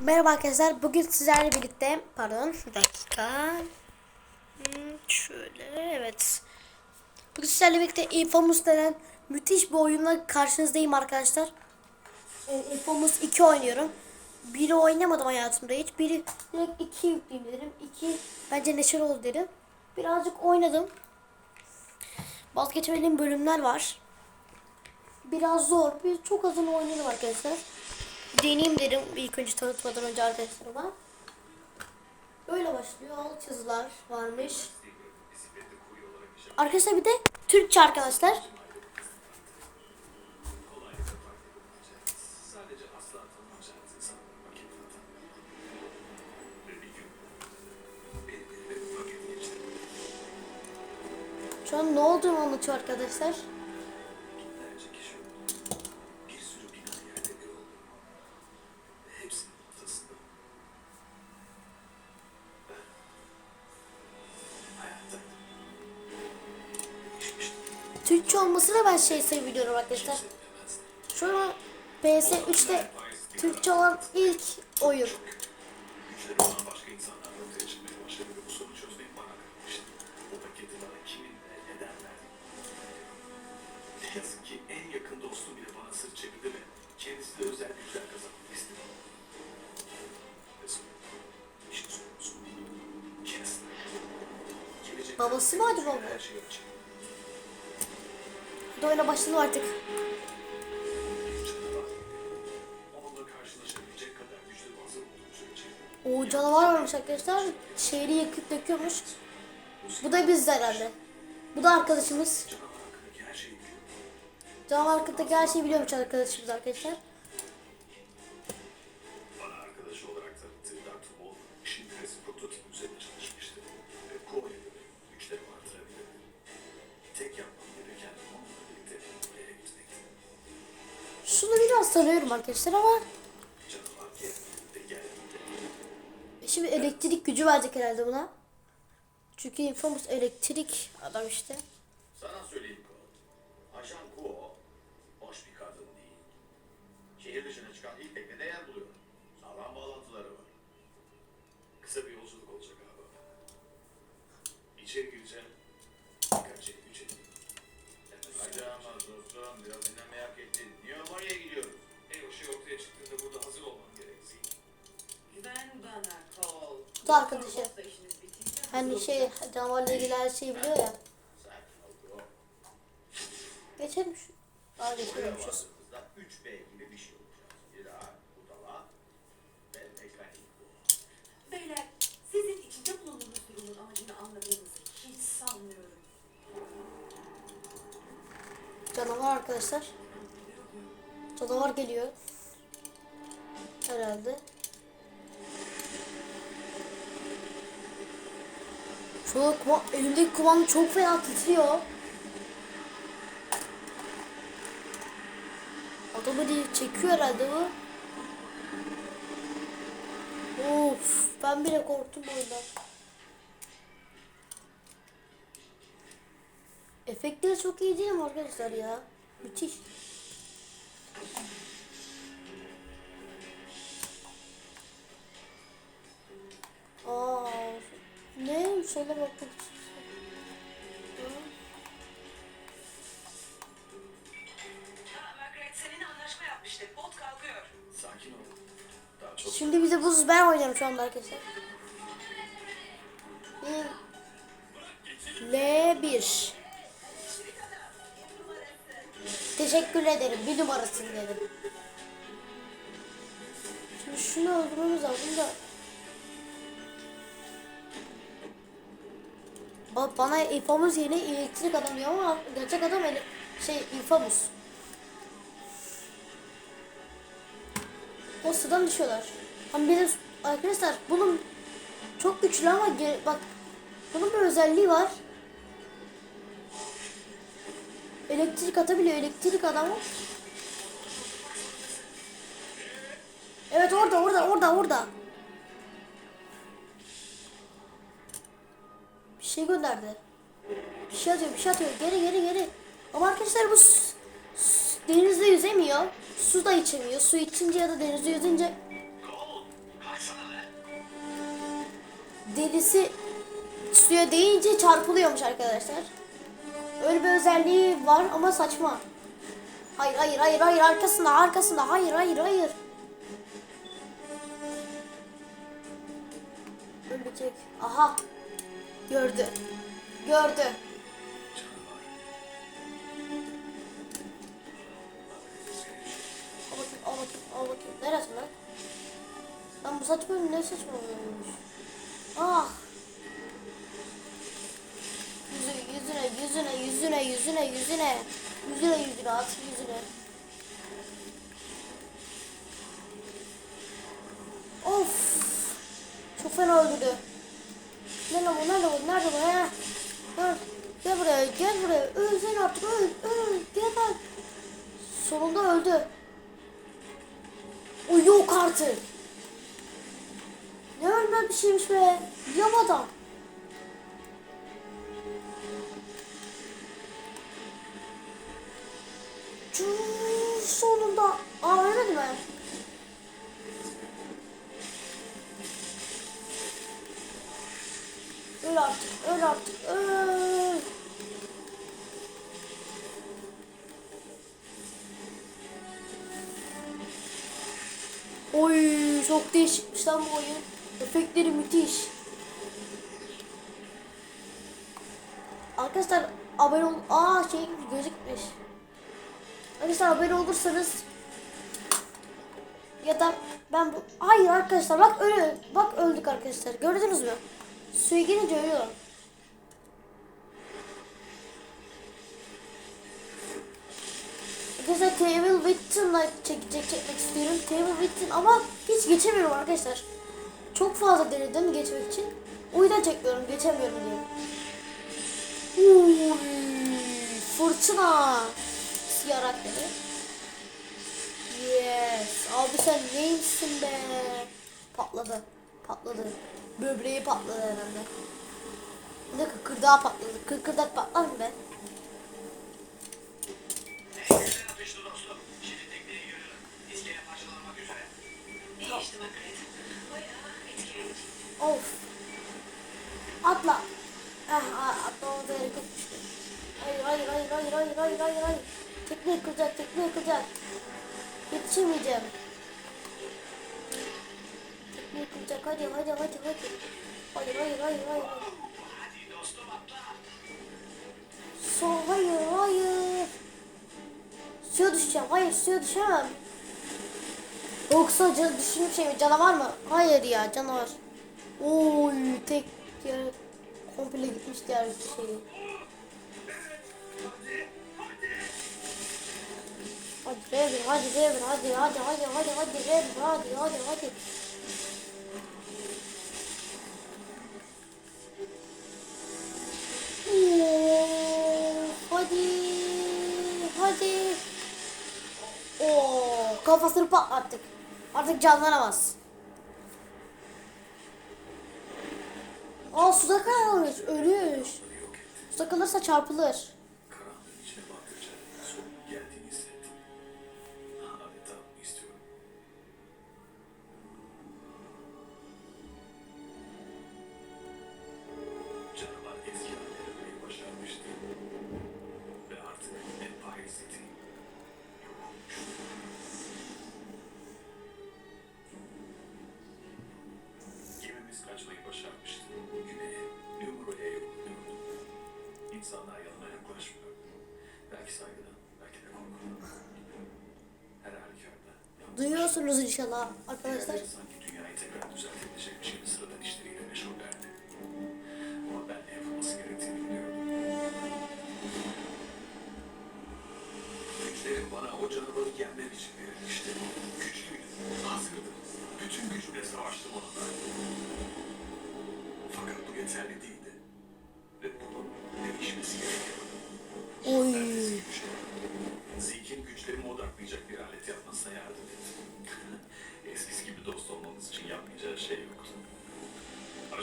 Merhaba arkadaşlar. Bugün sizlerle birlikte pardon bir dakika. Hmm, şöyle evet. Bugün sizlerle birlikte Infamous denen müthiş bir oyunla karşınızdayım arkadaşlar. E, Infamous 2 oynuyorum. Biri oynamadım hayatımda hiç. Biri direkt 2 yükleyeyim dedim. 2 bence neşeli oldu dedim. Birazcık oynadım. Vazgeçemediğim bölümler var. Biraz zor. Bir çok azını oynadım arkadaşlar. Deneyeyim dedim ilk önce tanıtmadan önce arkadaşlarıma. Böyle başlıyor. Alt yazılar varmış. Arkadaşlar bir de Türkçe arkadaşlar. Şu an ne olduğunu anlatıyor arkadaşlar. Türkçe olmasına ben şey seviyorum arkadaşlar. Şu an PS3'te Türkçe olan ilk oyun. Yazık ki en Babası mı acaba bu? Hazır olduğum sürece O canavar varmış arkadaşlar. Şehri yakıp döküyormuş. Bu da biz herhalde. Bu da arkadaşımız. Canavar hakkındaki her şeyi biliyormuş arkadaşımız arkadaşlar. Şunu biraz tanıyorum arkadaşlar ama geldiğinde şimdi elektrik gücü verecek herhalde buna. Çünkü Infamous elektrik adam işte. Da arkadaşı. Hani şey canavarla ilgili her şeyi biliyor ya. Geçelim şu. Geçiyormuşuz. vardığımızda 3B gibi bir şey daha budala ve mekanik. Beyler sizin içinde bulunduğunuz durumun amacını anladığınızı hiç sanmıyorum. Canavar arkadaşlar. Canavar geliyor. Herhalde. Şu kuma, elimdeki kumanda çok fena titriyor. Adamı diye çekiyor herhalde bu. Of, ben bile korktum oyundan. Efektleri çok iyi değil mi arkadaşlar ya? Müthiş. Sakin ol. Daha çok Şimdi bize buz ben oynuyorum şu anda arkadaşlar. L1 Teşekkür ederim. Bir numarasın dedim. Şimdi şunu öldürmemiz lazım da. Ba- bana Infamous yeni elektrik adam diyor ama gerçek adam ele şey Infamous. O sudan düşüyorlar. Ama bizim arkadaşlar bunun çok güçlü ama bak bunun bir özelliği var. Elektrik atabiliyor elektrik adamı. Evet orada orada orada orada. Şey gönderdi. Bir şey atıyor bir şey atıyor. Geri geri geri. Ama arkadaşlar bu denizde yüzemiyor. Su da içemiyor. Su içince ya da denizde yüzünce delisi suya değince çarpılıyormuş arkadaşlar. Öyle bir özelliği var ama saçma. Hayır hayır hayır hayır arkasında arkasında hayır hayır hayır. Ölecek. Aha. Gördü. Gördü. Al bakayım al bakayım al bakayım. Neresi lan? Lan bu saçma ne saçma oluyormuş. Ah. Yüzüne yüzüne yüzüne yüzüne yüzüne yüzüne yüzüne yüzüne at yüzüne. Of. Çok fena öldürdü. Nerede bu nerede bu nerede? Gel, buraya gel buraya öl sen artık öl öl gel lan. Sonunda öldü. O yok artık. Ne ölmem bir şeymiş be. Yamadan. Öl artık, öl. Oy çok değişikmiş lan bu oyun. Efektleri müthiş. Arkadaşlar abone ol... Aa şey gözükmüş. Arkadaşlar abone olursanız ya da ben bu... Hayır arkadaşlar bak öyle bak öldük arkadaşlar. Gördünüz mü? Suya girince ölüyor. Arkadaşlar Table Witten'la çekecek çekmek istiyorum. Table Witten ama hiç geçemiyorum arkadaşlar. Çok fazla denedim geçmek için. O yüzden çekmiyorum, geçemiyorum diye. Uy, fırtına. Raddeli. Yes. Abi sen neymişsin be? Patladı. Patladı. Böbreği patladı herhalde. Bir de kıkırdağı patladı. Kıkırdak patlar mı be? Of. Atla. Ah, ah atlamamıza gerek yokmuştu. Hayır, hayır, hayır, hayır, hayır, hayır, hayır, hayır. Tekne kıracak, tekne kıracak. Yetişemeyeceğim. Tekne kıracak, hadi, hadi, hadi, hadi. Hayır, hayır, hayır, hayır. Atla. Sol, hayır, hayır. Suya düşeceğim, hayır, suya düşemem. Yoksa can, düşündüğüm şey mi, canavar mı? Hayır ya, canavar. Oy, tek yer komple gitmiş diğer şey. Hadi Rebel, hadi Rebel, hadi, hadi, hadi, hadi, hadi Rebel, hadi, hadi, hadi. Hadi, hadi. Oo, kafasını patlattık. Artık canlanamaz. Aa suda kalmış, ölüyor. Suda kalırsa çarpılır. Duyuyorsunuz inşallah arkadaşlar.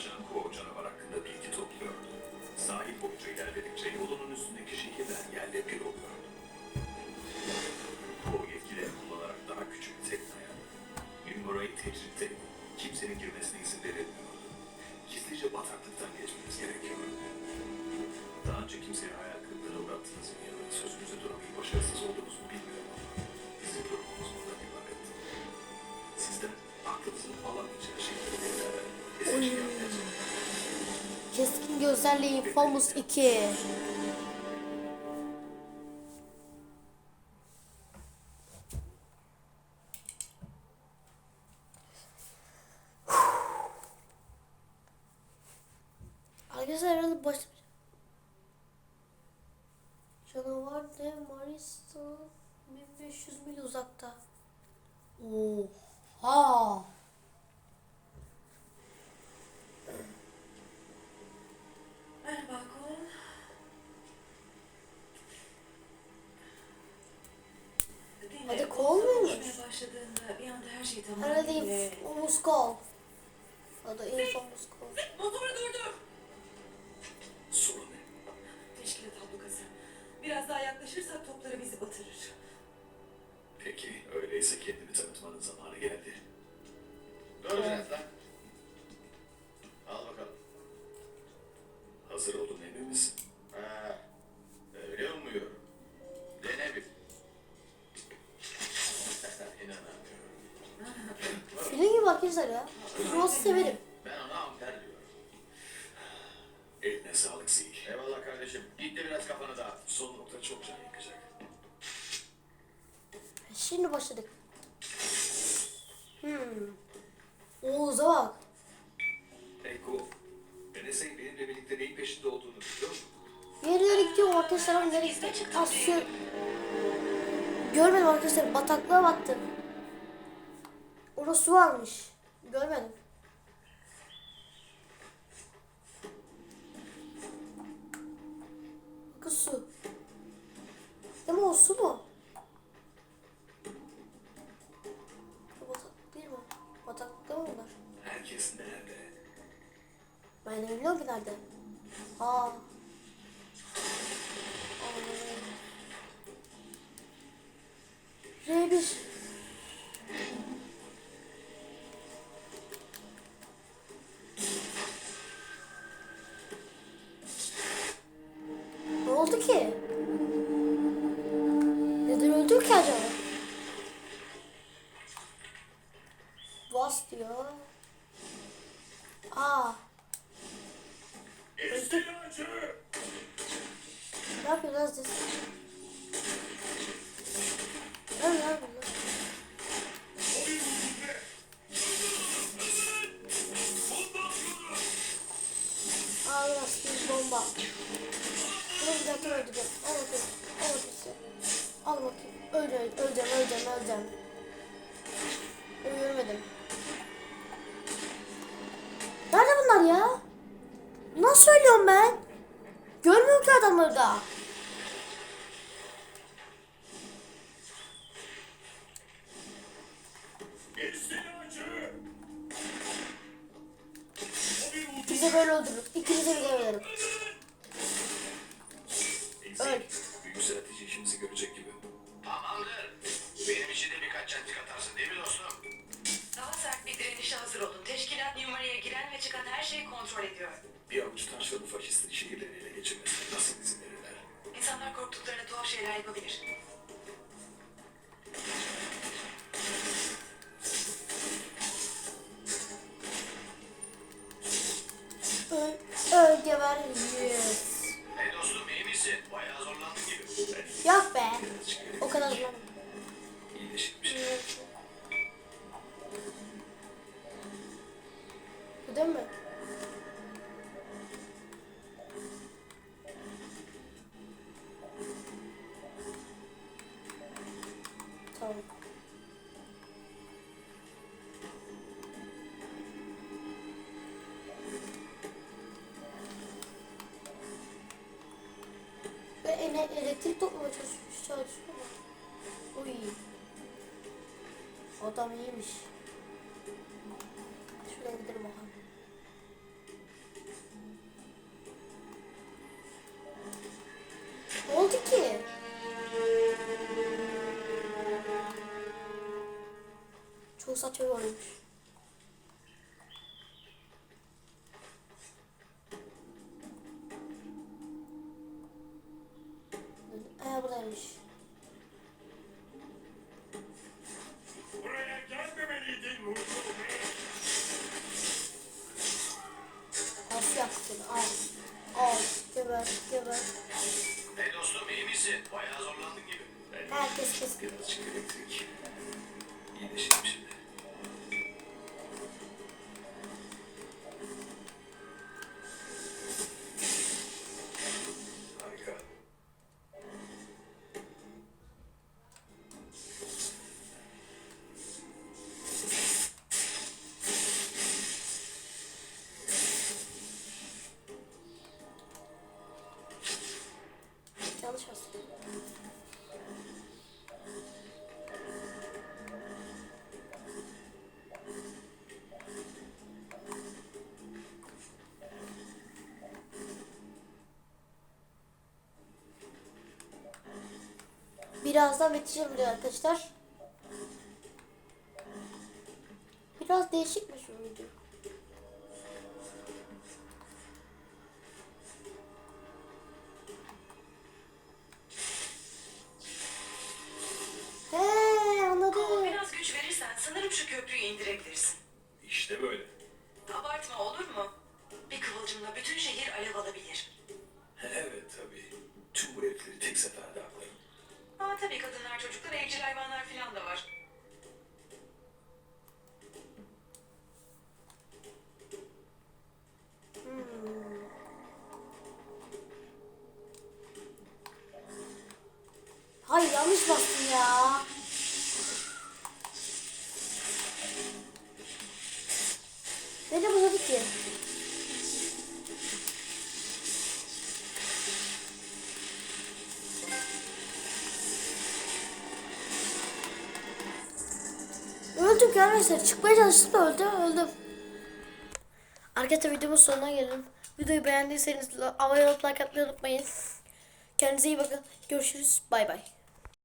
Ajan Kuo canavar hakkında bilgi topluyordu. Sahil boyunca ilerledikçe yolunun üstündeki şehirler yerle bir oluyordu. Infamous 2. Arkadaşlar herhalde baş... Canavar dev Marista 1500 mil uzakta. Oha! Başladığında bir anda her şey Herhalde tamamıyla... Infamous Call. Adı Infamous Call. Motoru durdur! Ya. Ross'u severim. Ben ona amper diyorum. Eline sağlık Zik. Eyvallah kardeşim. Git de biraz kafanı dağıt. Son nokta çok can yakacak. Şimdi başladık. Hmm. Oğuz'a bak. Kul. NSA benimle birlikte neyin peşinde olduğunu biliyor musun? Nereye gidiyor arkadaşlar ama nereye gidiyor? Şu... Görmedim arkadaşlar bataklığa battım. Orada su varmış. Görmedim. Bakın su. Değil mi o su mu? Batak değil mi? Bataklıkta mı bunlar? Herkes nerede? Ben de bilmiyorum ki nerede. Aa. R1. Al rastgele bomba. Bunu dakika öldüreceğim. Al bakayım. Al bakayım. Al bakayım. Öleceğim, öleceğim, öleceğim, öleceğim. Ölmedim. Nerede bunlar ya? Nasıl söylüyorum ben? Görmüyorum ki adamları da. Bize böyle öldürür. İkinize bir öldürürüm. Öl. Yükseltici işimizi görecek gibi. Tamamdır. Benim için de birkaç çentik atarsın değil mi dostum? Daha sert bir direnişe hazır olun. Teşkilat numaraya giren ve çıkan her şeyi kontrol ediyor. Bir avuç taşların faşistin şehirlerini ele geçirmesine nasıl izin verirler? İnsanlar korktuklarında tuhaf şeyler yapabilir. O kadar bulamadım. Adam iyiymiş. Şuradan gidelim bakalım. Birazdan biteceğim diyor arkadaşlar. Hayır yanlış bastım ya. Beni buzadı ki. Öldüm arkadaşlar. Çıkmaya çalıştım da öldüm. Öldüm. Arkadaşlar videomuz sonuna gelelim. Videoyu beğendiyseniz abone olup like atmayı unutmayın. Kendinize iyi bakın. Görüşürüz. Bay bay.